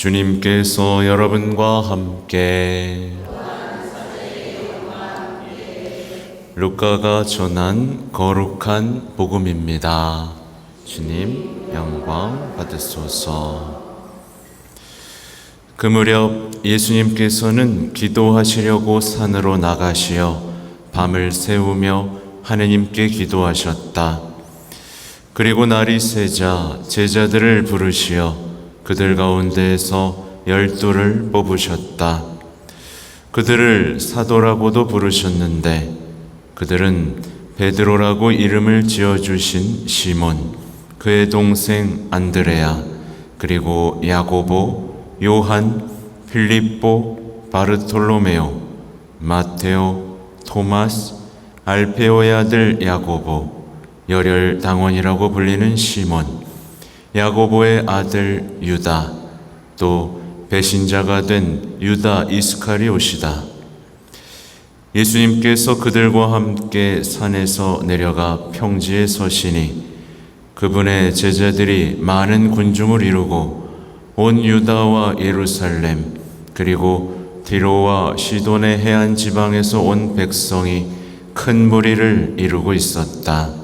주님께서 여러분과 함께 루카가 전한 거룩한 복음입니다. 주님 영광 받으소서. 그 무렵 예수님께서는 기도하시려고 산으로 나가시어 밤을 새우며 하느님께 기도하셨다. 그리고 날이 새자 제자들을 부르시어 그들 가운데에서 열두를 뽑으셨다. 그들을 사도라고도 부르셨는데 그들은 베드로라고 이름을 지어주신 시몬, 그의 동생 안드레아, 그리고 야고보, 요한, 필립보, 바르톨로메오, 마테오, 토마스, 알페오의 아들 야고보, 열혈 당원이라고 불리는 시몬, 야고보의 아들 유다, 또 배신자가 된 유다 이스카리옷이다. 예수님께서 그들과 함께 산에서 내려가 평지에 서시니 그분의 제자들이 많은 군중을 이루고 온 유다와 예루살렘 그리고 디로와 시돈의 해안 지방에서 온 백성이 큰 무리를 이루고 있었다.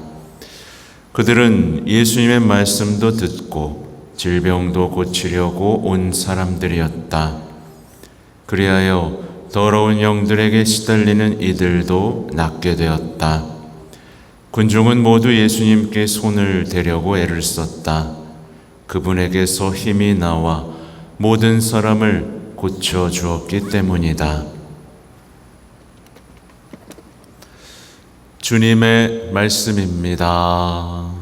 그들은 예수님의 말씀도 듣고 질병도 고치려고 온 사람들이었다. 그리하여 더러운 영들에게 시달리는 이들도 낫게 되었다. 군중은 모두 예수님께 손을 대려고 애를 썼다. 그분에게서 힘이 나와 모든 사람을 고쳐 주었기 때문이다. 주님의 말씀입니다.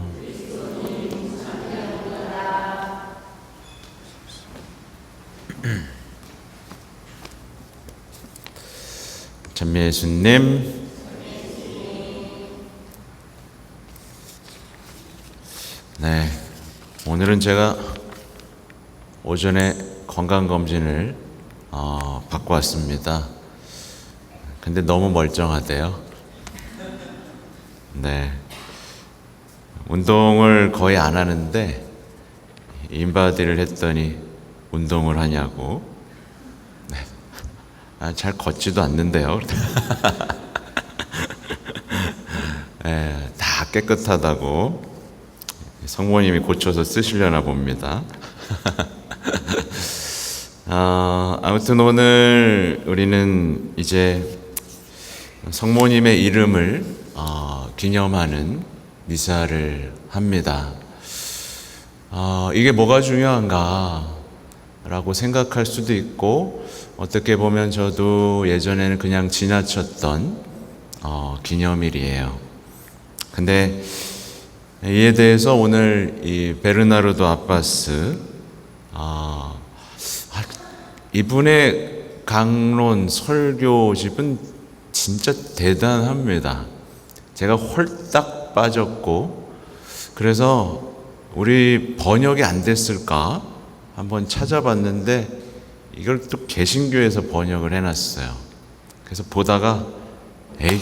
전미 예수님. 네 오늘은 제가 오전에 건강검진을 어, 받고 왔습니다. 근데 너무 멀쩡하대요 네 운동을 거의 안 하는데 인바디를 했더니 운동을 하냐고 아, 잘 걷지도 않는데요. 예, 다 깨끗하다고 성모님이 고쳐서 쓰시려나 봅니다. 아, 아무튼 오늘 우리는 이제 성모님의 이름을 어, 기념하는 미사를 합니다. 어, 이게 뭐가 중요한가? 라고 생각할 수도 있고, 어떻게 보면 저도 예전에는 그냥 지나쳤던 어, 기념일이에요. 근데 이에 대해서 오늘 이 베르나르도 아빠스 아, 아, 이분의 강론 설교집은 진짜 대단합니다. 제가 홀딱 빠졌고 그래서 우리 번역이 안 됐을까 한번 찾아봤는데 이걸 또 개신교에서 번역을 해놨어요. 그래서 보다가 에이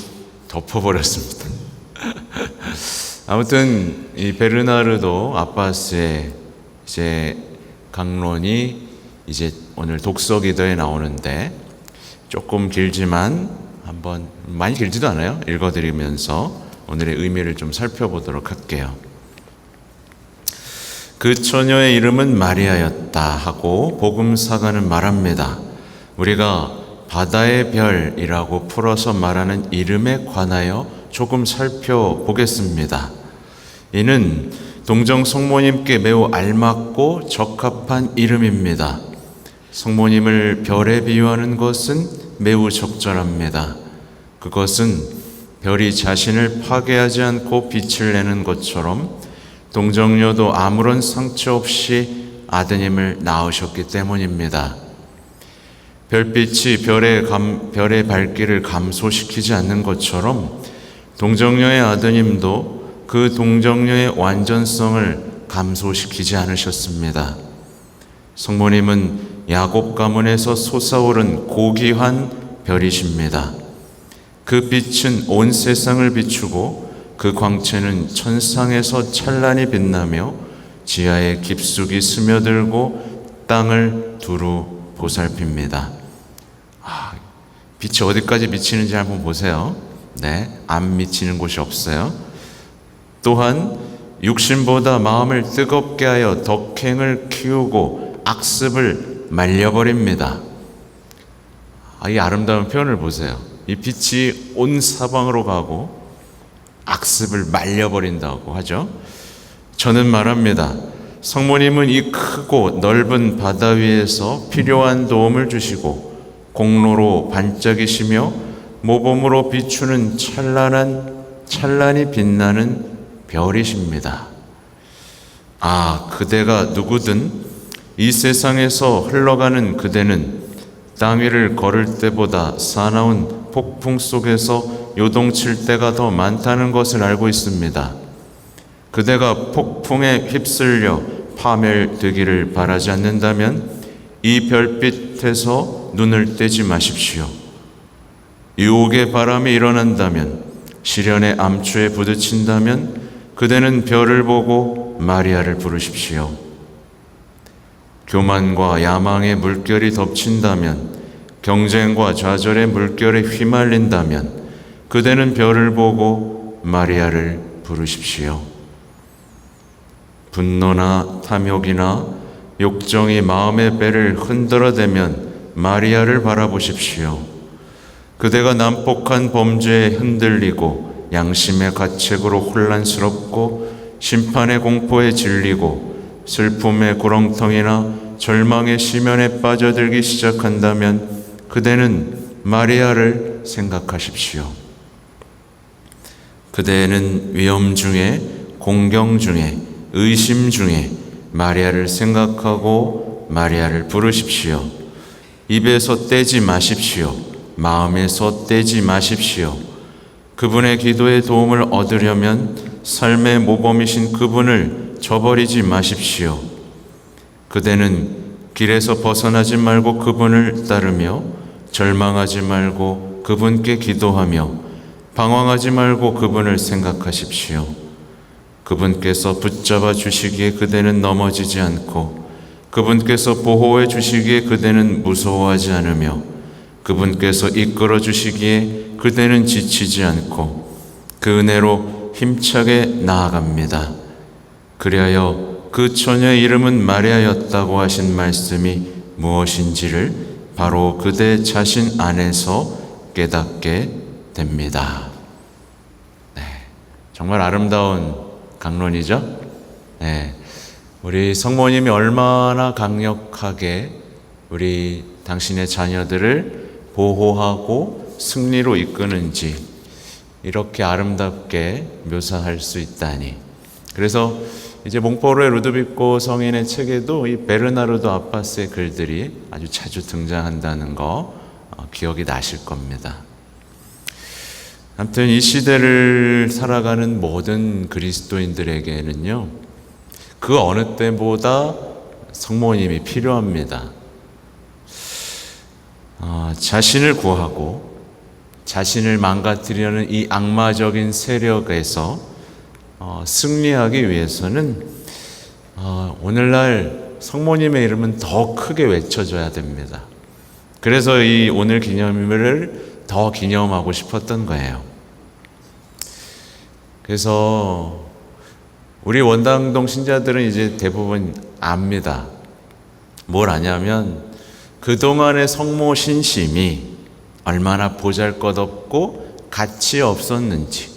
덮어버렸습니다. 아무튼 이 베르나르도 아빠스의 이제 강론이 이제 오늘 독서 기도에 나오는데 조금 길지만 한번 많이 길지도 않아요. 읽어드리면서 오늘의 의미를 좀 살펴보도록 할게요. 그 처녀의 이름은 마리아였다 하고 복음사가는 말합니다. 우리가 바다의 별이라고 풀어서 말하는 이름에 관하여 조금 살펴보겠습니다. 이는 동정 성모님께 매우 알맞고 적합한 이름입니다. 성모님을 별에 비유하는 것은 매우 적절합니다. 그것은 별이 자신을 파괴하지 않고 빛을 내는 것처럼 동정녀도 아무런 상처 없이 아드님을 낳으셨기 때문입니다. 별빛이 별의, 감, 별의 밝기를 감소시키지 않는 것처럼 동정녀의 아드님도 그 동정녀의 완전성을 감소시키지 않으셨습니다. 성모님은 야곱 가문에서 솟아오른 고귀한 별이십니다. 그 빛은 온 세상을 비추고 그 광채는 천상에서 찬란히 빛나며 지하에 깊숙이 스며들고 땅을 두루 보살핍니다. 아, 빛이 어디까지 미치는지 한번 보세요. 네, 안 미치는 곳이 없어요. 또한 육신보다 마음을 뜨겁게 하여 덕행을 키우고 악습을 말려버립니다. 아, 이 아름다운 표현을 보세요. 이 빛이 온 사방으로 가고 악습을 말려버린다고 하죠. 저는 말합니다. 성모님은 이 크고 넓은 바다 위에서 필요한 도움을 주시고 공로로 반짝이시며 모범으로 비추는 찬란한 찬란히 빛나는 별이십니다. 아, 그대가 누구든 이 세상에서 흘러가는 그대는 땅 위를 걸을 때보다 사나운 폭풍 속에서 요동칠 때가 더 많다는 것을 알고 있습니다. 그대가 폭풍에 휩쓸려 파멸되기를 바라지 않는다면 이 별빛에서 눈을 떼지 마십시오. 유혹의 바람이 일어난다면 시련의 암초에 부딪힌다면 그대는 별을 보고 마리아를 부르십시오. 교만과 야망의 물결이 덮친다면 경쟁과 좌절의 물결에 휘말린다면 그대는 별을 보고 마리아를 부르십시오. 분노나 탐욕이나 욕정이 마음의 배를 흔들어대면 마리아를 바라보십시오. 그대가 난폭한 범죄에 흔들리고 양심의 가책으로 혼란스럽고 심판의 공포에 질리고 슬픔의 구렁텅이나 절망의 시면에 빠져들기 시작한다면 그대는 마리아를 생각하십시오. 그대는 위험 중에 공경 중에 의심 중에 마리아를 생각하고 마리아를 부르십시오. 입에서 떼지 마십시오. 마음에서 떼지 마십시오. 그분의 기도의 도움을 얻으려면 삶의 모범이신 그분을 저버리지 마십시오. 그대는 길에서 벗어나지 말고 그분을 따르며 절망하지 말고 그분께 기도하며 방황하지 말고 그분을 생각하십시오. 그분께서 붙잡아 주시기에 그대는 넘어지지 않고 그분께서 보호해 주시기에 그대는 무서워하지 않으며 그분께서 이끌어 주시기에 그대는 지치지 않고 그 은혜로 힘차게 나아갑니다. 그리하여 그 처녀의 이름은 마리아였다고 하신 말씀이 무엇인지를 바로 그대 자신 안에서 깨닫게 됩니다. 네, 정말 아름다운 강론이죠. 네, 우리 성모님이 얼마나 강력하게 우리 당신의 자녀들을 보호하고 승리로 이끄는지 이렇게 아름답게 묘사할 수 있다니. 그래서 이제 몽포로의 루드비코 성인의 책에도 이 베르나르도 아파스의 글들이 아주 자주 등장한다는 거 어, 기억이 나실 겁니다. 아무튼 이 시대를 살아가는 모든 그리스도인들에게는요, 그 어느 때보다 성모님이 필요합니다. 어, 자신을 구하고 자신을 망가뜨리려는 이 악마적인 세력에서 어, 승리하기 위해서는 어, 오늘날 성모님의 이름은 더 크게 외쳐줘야 됩니다. 그래서 이 오늘 기념일을 더 기념하고 싶었던 거예요. 그래서 우리 원당동 신자들은 이제 대부분 압니다. 뭘 아냐면 그동안의 성모 신심이 얼마나 보잘 것 없고 가치 없었는지,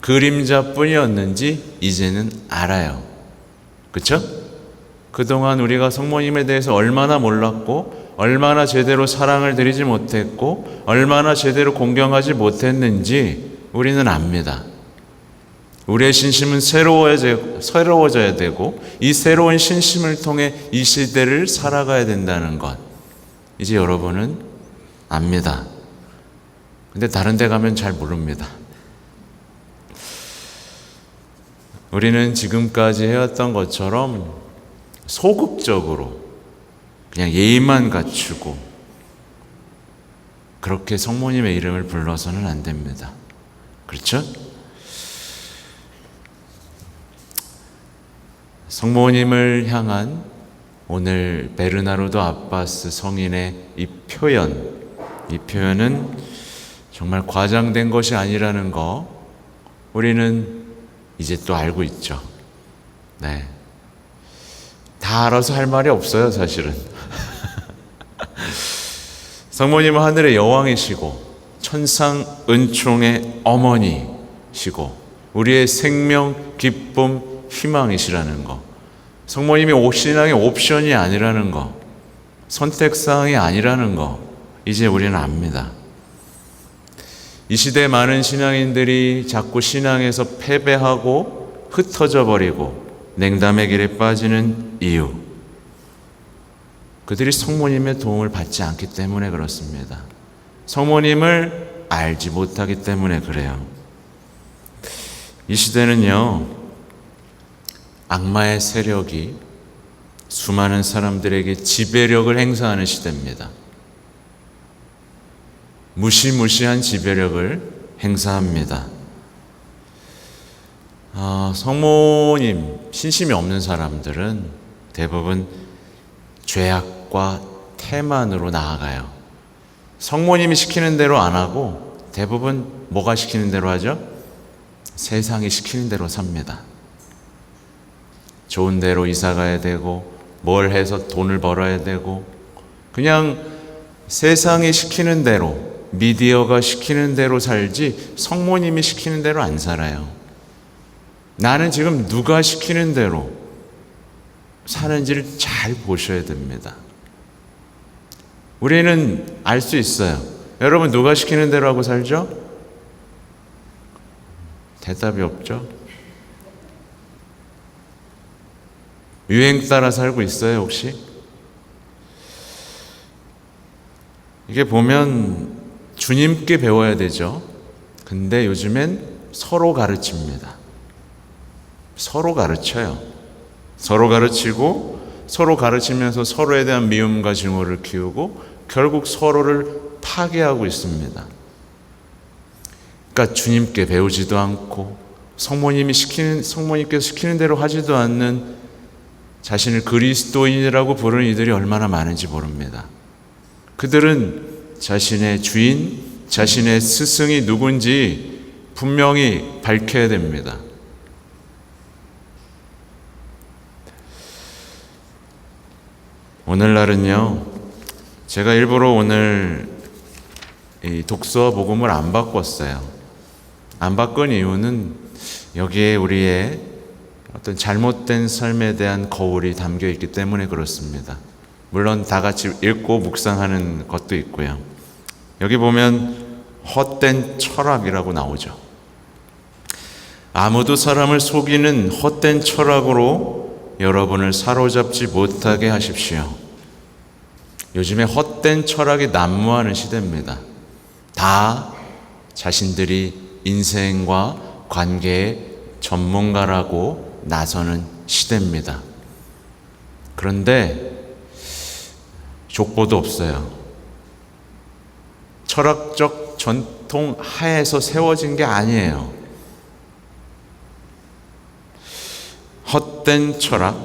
그림자뿐이었는지 이제는 알아요. 그쵸? 그동안 우리가 성모님에 대해서 얼마나 몰랐고, 얼마나 제대로 사랑을 드리지 못했고, 얼마나 제대로 공경하지 못했는지 우리는 압니다. 우리의 신심은 새로워져, 새로워져야 되고, 이 새로운 신심을 통해 이 시대를 살아가야 된다는 것. 이제 여러분은 압니다. 근데 다른 데 가면 잘 모릅니다. 우리는 지금까지 해왔던 것처럼 소극적으로 그냥 예의만 갖추고 그렇게 성모님의 이름을 불러서는 안 됩니다. 그렇죠? 성모님을 향한 오늘 베르나르도 아바스 성인의 이 표현, 이 표현은 정말 과장된 것이 아니라는 거 우리는 이제 또 알고 있죠. 네. 다 알아서 할 말이 없어요, 사실은. 성모님은 하늘의 여왕이시고 천상 은총의 어머니시고 우리의 생명, 기쁨, 희망이시라는 거. 성모님이 신앙의 옵션이 아니라는 거. 선택사항이 아니라는 거. 이제 우리는 압니다. 이 시대 많은 신앙인들이 자꾸 신앙에서 패배하고 흩어져 버리고 냉담의 길에 빠지는 이유. 그들이 성모님의 도움을 받지 않기 때문에 그렇습니다. 성모님을 알지 못하기 때문에 그래요. 이 시대는요, 악마의 세력이 수많은 사람들에게 지배력을 행사하는 시대입니다. 무시무시한 지배력을 행사합니다. 아, 성모님, 신심이 없는 사람들은 대부분 죄악과 태만으로 나아가요. 성모님이 시키는 대로 안 하고 대부분 뭐가 시키는 대로 하죠? 세상이 시키는 대로 삽니다. 좋은 데로 이사 가야 되고 뭘 해서 돈을 벌어야 되고 그냥 세상이 시키는 대로 미디어가 시키는 대로 살지 성모님이 시키는 대로 안 살아요. 나는 지금 누가 시키는 대로 사는지를 잘 보셔야 됩니다. 우리는 알 수 있어요. 여러분 누가 시키는 대로 하고 살죠? 대답이 없죠? 유행 따라 살고 있어요, 혹시? 이게 보면 주님께 배워야 되죠. 근데 요즘엔 서로 가르칩니다. 서로 가르쳐요. 서로 가르치고 서로 가르치면서 서로에 대한 미움과 증오를 키우고 결국 서로를 파괴하고 있습니다. 그러니까 주님께 배우지도 않고 성모님이 시키는 성모님께서 시키는 대로 하지도 않는 자신을 그리스도인이라고 부르는 이들이 얼마나 많은지 모릅니다. 그들은 자신의 주인, 자신의 스승이 누군지 분명히 밝혀야 됩니다. 오늘날은요, 제가 일부러 오늘 이 독서 복음을 안 바꿨어요. 안 바꾼 이유는 여기에 우리의 어떤 잘못된 삶에 대한 거울이 담겨 있기 때문에 그렇습니다. 물론 다 같이 읽고 묵상하는 것도 있고요. 여기 보면 헛된 철학이라고 나오죠. 아무도 사람을 속이는 헛된 철학으로 여러분을 사로잡지 못하게 하십시오. 요즘에 헛된 철학이 난무하는 시대입니다. 다 자신들이 인생과 관계의 전문가라고 나서는 시대입니다. 그런데 족보도 없어요. 철학적 전통 하에서 세워진 게 아니에요. 헛된 철학,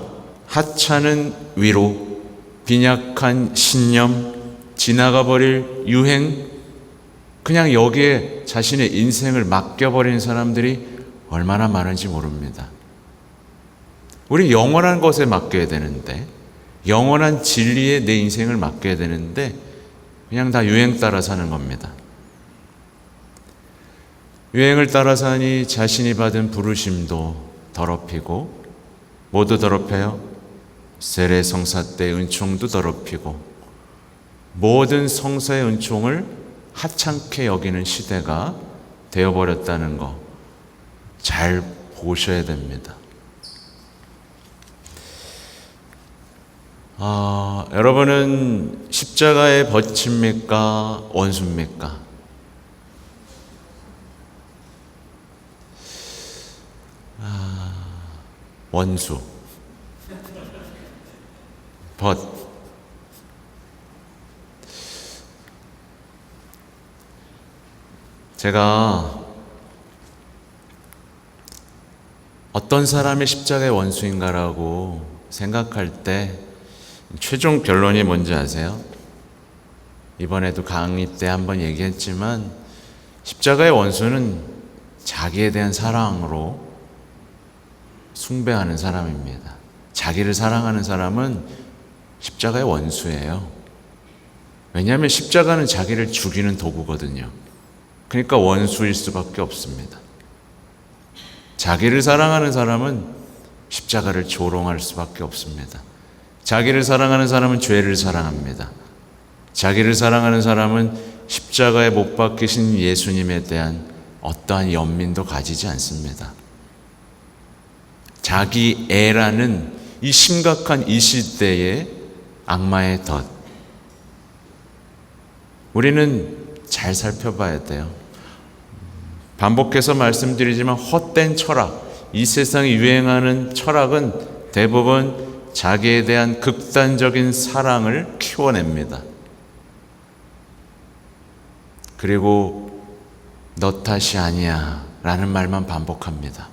하찮은 위로, 빈약한 신념, 지나가 버릴 유행, 그냥 여기에 자신의 인생을 맡겨버린 사람들이 얼마나 많은지 모릅니다. 우리 영원한 것에 맡겨야 되는데, 영원한 진리에 내 인생을 맡겨야 되는데, 그냥 다 유행 따라 사는 겁니다. 유행을 따라 사니 자신이 받은 부르심도 더럽히고, 모두 더럽혀요. 세례 성사 때 은총도 더럽히고, 모든 성사의 은총을 하찮게 여기는 시대가 되어버렸다는 거 잘 보셔야 됩니다. 아, 여러분은 십자가에 버칩니까? 원수입니까? 아, 원수. 벗. 제가 어떤 사람이 십자가의 원수인가라고 생각할 때 최종 결론이 뭔지 아세요? 이번에도 강의 때 한번 얘기했지만 십자가의 원수는 자기에 대한 사랑으로 숭배하는 사람입니다. 자기를 사랑하는 사람은 십자가의 원수예요. 왜냐하면 십자가는 자기를 죽이는 도구거든요. 그러니까 원수일 수밖에 없습니다. 자기를 사랑하는 사람은 십자가를 조롱할 수밖에 없습니다. 자기를 사랑하는 사람은 죄를 사랑합니다. 자기를 사랑하는 사람은 십자가에 못 박히신 예수님에 대한 어떠한 연민도 가지지 않습니다. 자기 애라는 이 심각한 이 시대의 악마의 덫. 우리는 잘 살펴봐야 돼요. 반복해서 말씀드리지만 헛된 철학, 이 세상에 유행하는 철학은 대부분 자기에 대한 극단적인 사랑을 키워냅니다. 그리고 너 탓이 아니야 라는 말만 반복합니다.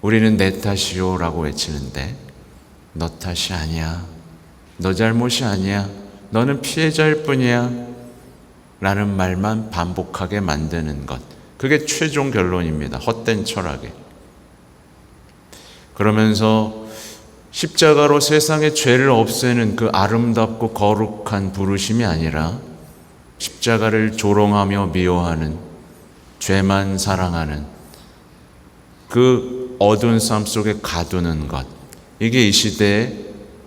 우리는 내 탓이요 라고 외치는데 너 탓이 아니야. 너 잘못이 아니야. 너는 피해자일 뿐이야. 라는 말만 반복하게 만드는 것. 그게 최종 결론입니다. 헛된 철학에. 그러면서 십자가로 세상의 죄를 없애는 그 아름답고 거룩한 부르심이 아니라 십자가를 조롱하며 미워하는 죄만 사랑하는 그 어두운 삶 속에 가두는 것. 이게 이 시대에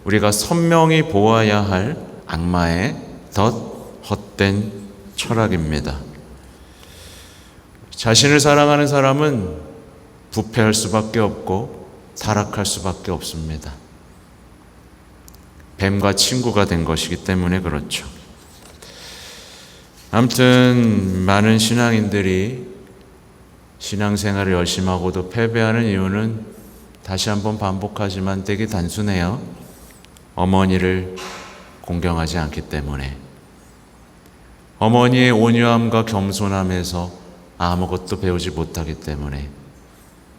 우리가 선명히 보아야 할 악마의 덧 헛된 철학입니다. 자신을 사랑하는 사람은 부패할 수밖에 없고 타락할 수밖에 없습니다. 뱀과 친구가 된 것이기 때문에 그렇죠. 아무튼 많은 신앙인들이 신앙생활을 열심히 하고도 패배하는 이유는 다시 한번 반복하지만 되게 단순해요. 어머니를 공경하지 않기 때문에. 어머니의 온유함과 겸손함에서 아무것도 배우지 못하기 때문에.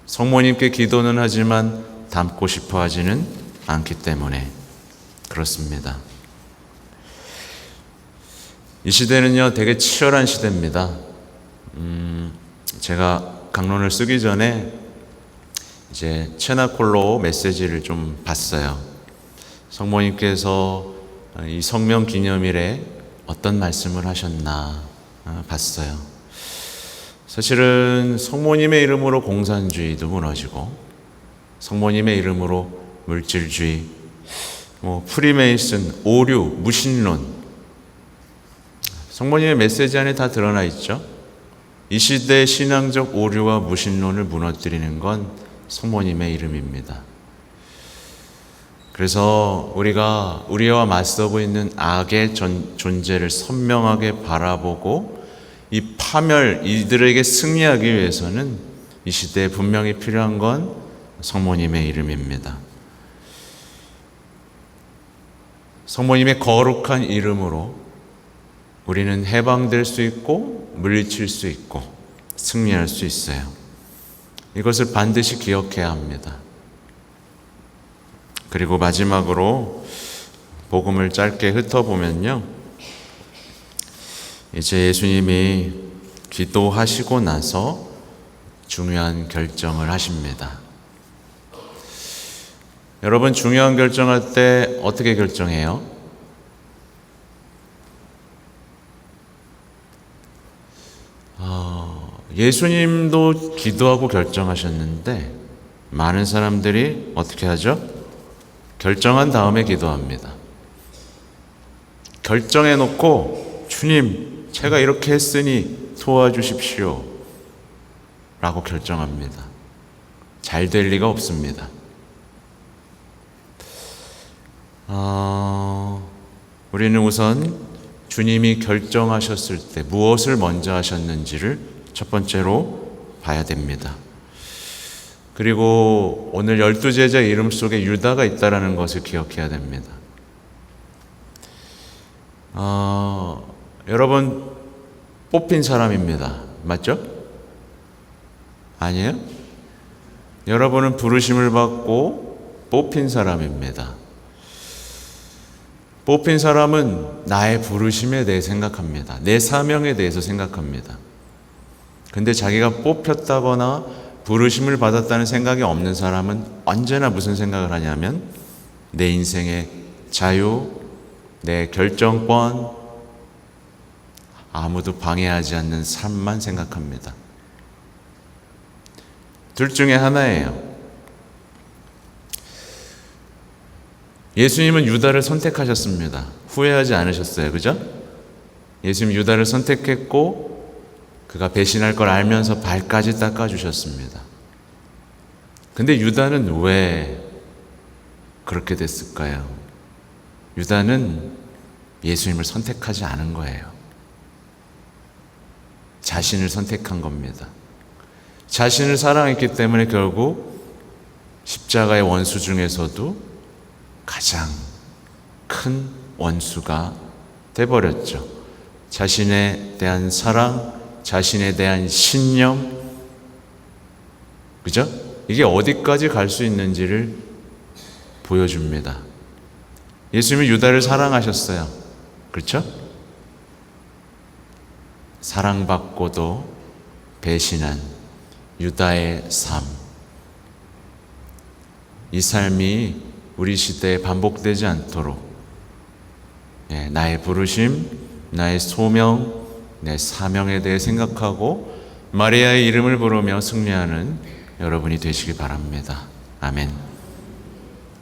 성모님께 기도는 하지만 닮고 싶어 하지는 않기 때문에. 그렇습니다. 이 시대는요, 되게 치열한 시대입니다. 음, 제가 강론을 쓰기 전에 이제 체나콜로 메시지를 좀 봤어요. 성모님께서 이 성명 기념일에 어떤 말씀을 하셨나 아, 봤어요. 사실은 성모님의 이름으로 공산주의도 무너지고 성모님의 이름으로 물질주의, 뭐 프리메이슨, 오류, 무신론 성모님의 메시지 안에 다 드러나 있죠. 이 시대의 신앙적 오류와 무신론을 무너뜨리는 건 성모님의 이름입니다. 그래서 우리가 우리와 맞서고 있는 악의 전, 존재를 선명하게 바라보고 이 파멸, 이들에게 승리하기 위해서는 이 시대에 분명히 필요한 건 성모님의 이름입니다. 성모님의 거룩한 이름으로 우리는 해방될 수 있고 물리칠 수 있고 승리할 수 있어요. 이것을 반드시 기억해야 합니다. 그리고 마지막으로 복음을 짧게 흩어보면요. 이제 예수님이 기도하시고 나서 중요한 결정을 하십니다. 여러분, 중요한 결정할 때 어떻게 결정해요? 예수님도 기도하고 결정하셨는데 많은 사람들이 어떻게 하죠? 결정한 다음에 기도합니다. 결정해 놓고 주님, 제가 이렇게 했으니 도와주십시오. 라고 결정합니다. 잘 될 리가 없습니다. 어, 우리는 우선 주님이 결정하셨을 때 무엇을 먼저 하셨는지를 첫 번째로 봐야 됩니다. 그리고 오늘 열두 제자 이름 속에 유다가 있다라는 것을 기억해야 됩니다. 어, 여러분 뽑힌 사람입니다. 맞죠? 아니에요? 여러분은 부르심을 받고 뽑힌 사람입니다. 뽑힌 사람은 나의 부르심에 대해 생각합니다. 내 사명에 대해서 생각합니다. 근데 자기가 뽑혔다거나 부르심을 받았다는 생각이 없는 사람은 언제나 무슨 생각을 하냐면 내 인생의 자유, 내 결정권, 아무도 방해하지 않는 삶만 생각합니다. 둘 중에 하나예요. 예수님은 유다를 선택하셨습니다. 후회하지 않으셨어요. 그죠? 예수님 유다를 선택했고 그가 배신할 걸 알면서 발까지 닦아 주셨습니다. 근데 유다는 왜 그렇게 됐을까요? 유다는 예수님을 선택하지 않은 거예요. 자신을 선택한 겁니다. 자신을 사랑했기 때문에 결국 십자가의 원수 중에서도 가장 큰 원수가 돼버렸죠. 자신에 대한 사랑, 자신에 대한 신념, 그죠? 이게 어디까지 갈 수 있는지를 보여줍니다. 예수님이 유다를 사랑하셨어요. 그렇죠? 사랑받고도 배신한 유다의 삶. 이 삶이 우리 시대에 반복되지 않도록 예, 나의 부르심, 나의 소명, 내 사명에 대해 생각하고 마리아의 이름을 부르며 승리하는 여러분이 되시기 바랍니다. 아멘.